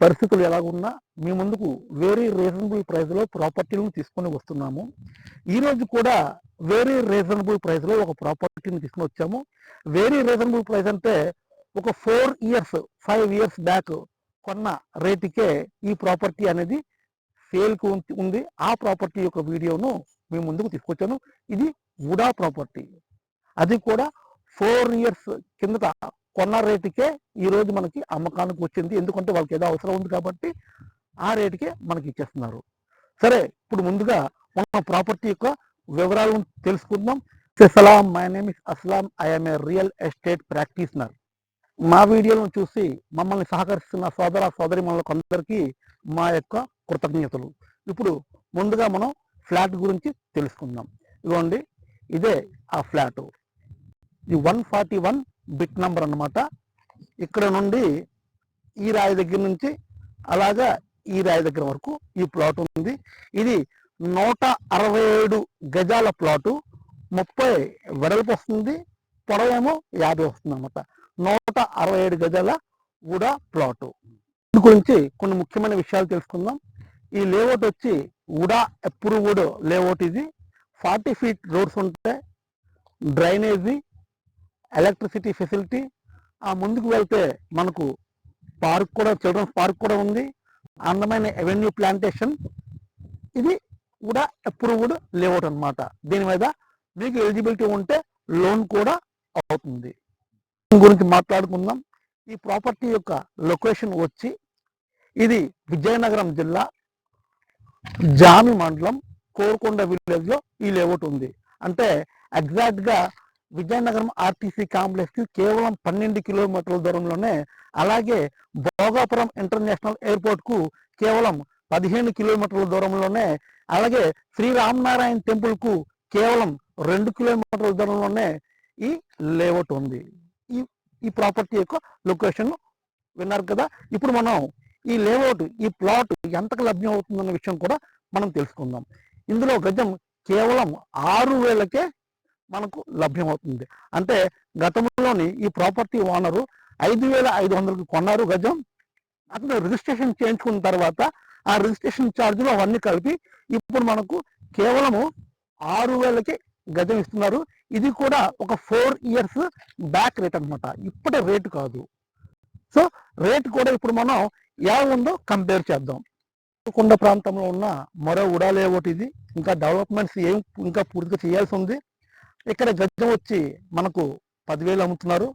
పరిస్థితులు ఎలాగున్నా మీ ముందుకు very reasonable ప్రైస్లో ప్రాపర్టీలను తీసుకొని వస్తున్నాము. ఈ రోజు కూడా వెరీ రీజనబుల్ ప్రైస్లో ఒక ప్రాపర్టీని తీసుకొని వచ్చాము. వెరీ రీజనబుల్ ప్రైస్ అంటే ఒక four years five years back కొన్న రేటుకే ఈ ప్రాపర్టీ అనేది సేల్కి ఉంది- ఆ ప్రాపర్టీ యొక్క వీడియోను మీ ముందుకు తీసుకొచ్చాను. ఇది వుడా ప్రాపర్టీ అది కూడా ఫోర్ ఇయర్స్ కిందట కొన్న రేటుకే ఈరోజు మనకి అమ్మకానికి వచ్చింది. ఎందుకంటే వాళ్ళకి ఏదో అవసరం ఉంది కాబట్టి ఆ రేటుకే మనకి ఇచ్చేస్తున్నారు. సరే ఇప్పుడు ముందుగా మన ప్రాపర్టీ యొక్క వివరాలను తెలుసుకుందాం. సలాం my name is Aslam. I'm a real estate practitioner. మా వీడియోలను చూసి మమ్మల్ని సహకరిస్తున్న సోదర సోదరి అందరికీ మా యొక్క కృతజ్ఞతలు. ఇప్పుడు ముందుగా మనం ఫ్లాట్ గురించి తెలుసుకుందాం. ఇదిగోండి ఇదే ఆ ఫ్లాట్. ఇది one forty one bit number అన్నమాట. ఇక్కడ నుండి ఈ రాయి దగ్గర నుంచి అలాగా ఈ రాయి దగ్గర వరకు ఈ ప్లాట్ ఉంది. ఇది నూట అరవై ఏడు గజాల ప్లాటు. ముప్పై వెడల్పు వస్తుంది. పొడవేమో యాభై వస్తుంది అనమాట నూట అరవై ఏడు గజాల కూడా ప్లాటు. దీని గురించి కొన్ని ముఖ్యమైన విషయాలు తెలుసుకుందాం. ఈ లేఅవుట్ వచ్చి ఉడా అప్రూవ్డ్ లేఅవుట్ ఇది. ఫార్టీ ఫీట్ రోడ్స్ ఉంటాయి. డ్రైనేజీ ఎలక్ట్రిసిటీ ఫెసిలిటీ ఆ ముందుకు వెళ్తే మనకు పార్క్ కూడా చిల్డ్రన్స్ పార్క్ కూడా ఉంది. అందమైన ఎవెన్యూ ప్లాంటేషన్ ఇది కూడా అప్రూవ్డ్ లేఅవుట్ అన్నమాట. దీని మీద మీకు ఎలిజిబిలిటీ ఉంటే లోన్ కూడా అవుతుంది. దీని గురించి మాట్లాడుకుందాం. ఈ ప్రాపర్టీ యొక్క లొకేషన్ వచ్చి ఇది విజయనగరం జిల్లా జామి మండలం కోరుకొండ విలేజ్లో ఈ లేఅవుట్ ఉంది. అంటే ఎగ్జాక్ట్గా విజయనగరం ఆర్టీసీ కాంప్లెక్స్కి కేవలం పన్నెండు కిలోమీటర్ల దూరంలోనే అలాగే భోగాపురం ఇంటర్నేషనల్ ఎయిర్పోర్ట్కు కేవలం పదిహేను కిలోమీటర్ల దూరంలోనే అలాగే శ్రీ రామనారాయణ టెంపుల్కు కేవలం రెండు కిలోమీటర్ల దూరంలోనే ఈ లేఅవుట్ ఉంది. ఈ ఈ ప్రాపర్టీ యొక్క లొకేషన్ విన్నారు కదా? ఇప్పుడు మనం ఈ లేఅవుట్ ఈ ప్లాట్ ఎంతకు లభ్యం అవుతుందన్న విషయం కూడా మనం తెలుసుకుందాం. ఇందులో గజం కేవలం ఆరు వేలకే మనకు లభ్యమవుతుంది. అంటే గతంలోని ఈ ప్రాపర్టీ ఓనరు ఐదు వేల ఐదు వందలకు కొన్నారు గజం. అతను రిజిస్ట్రేషన్ చేయించుకున్న తర్వాత ఆ రిజిస్ట్రేషన్ ఛార్జీలు అవన్నీ కలిపి ఇప్పుడు మనకు కేవలము ఆరు వేలకి గజం ఇస్తున్నారు. ఇది కూడా ఒక ఫోర్ ఇయర్స్ బ్యాక్ రేట్ అన్నమాట. ఇప్పటి రేటు కాదు. సో రేట్ కూడా ఇప్పుడు మనం ఎలా ఉందో కంపేర్ చేద్దాం. కొండ ప్రాంతంలో ఉన్న మరో ఉడాలే ఒకటి ఇది. ఇంకా డెవలప్మెంట్స్ ఏం ఇంకా పూర్తిగా చేయాల్సి ఉంది. ఇక్కడ గజం వచ్చి మనకు పదివేలు అమ్ముతున్నారు.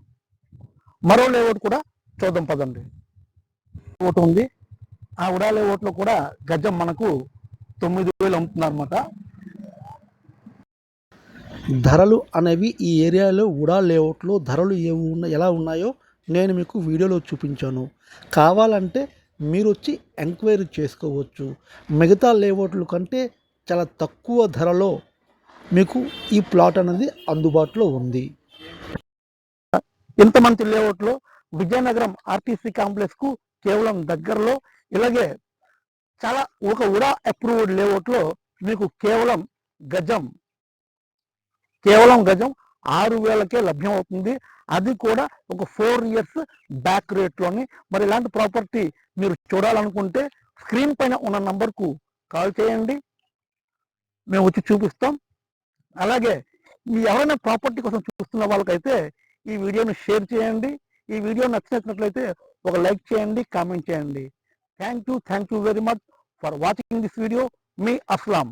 మరో లేఅవుట్ కూడా చూద్దాం పదండి. ఓటు ఉంది. ఆ ఉడా లేఅవుట్లో కూడా గజం మనకు తొమ్మిది వేలు అమ్ముతున్నారు అనమాట ధరలు అనేవి ఈ ఏరియాలో ఉడా లేఅవుట్లో ధరలు ఏవి ఉన్న ఎలా ఉన్నాయో నేను మీకు వీడియోలో చూపించాను. కావాలంటే మీరు వచ్చి ఎంక్వైరీ చేసుకోవచ్చు. మిగతా లేఅవుట్ల కంటే చాలా తక్కువ ధరలో మీకు ఈ ప్లాట్ అనేది అందుబాటులో ఉంది. ఇంతమంది లేఅవుట్లో విజయనగరం ఆర్టీసీ కాంప్లెక్స్కు కేవలం దగ్గరలో ఇలాగే చాలా ఒక ఉడా అప్రూవ్డ్ లేఅవుట్లో మీకు కేవలం గజం కేవలం గజం ఆరు వేలకే లభ్యం అవుతుంది అది కూడా ఒక ఫోర్ ఇయర్స్ బ్యాక్ రేట్లోని మరి ఇలాంటి ప్రాపర్టీ మీరు చూడాలనుకుంటే స్క్రీన్ పైన ఉన్న నంబర్కు కాల్ చేయండి. మేము వచ్చి చూపిస్తాం. అలాగే మీ ఎవరైనా ప్రాపర్టీ కోసం చూస్తున్న వాళ్ళకైతే ఈ వీడియోని షేర్ చేయండి. ఈ వీడియో నచ్చినట్లయితే ఒక లైక్ చేయండి కామెంట్ చేయండి. Thank you thank you very much for watching this video me Aslam.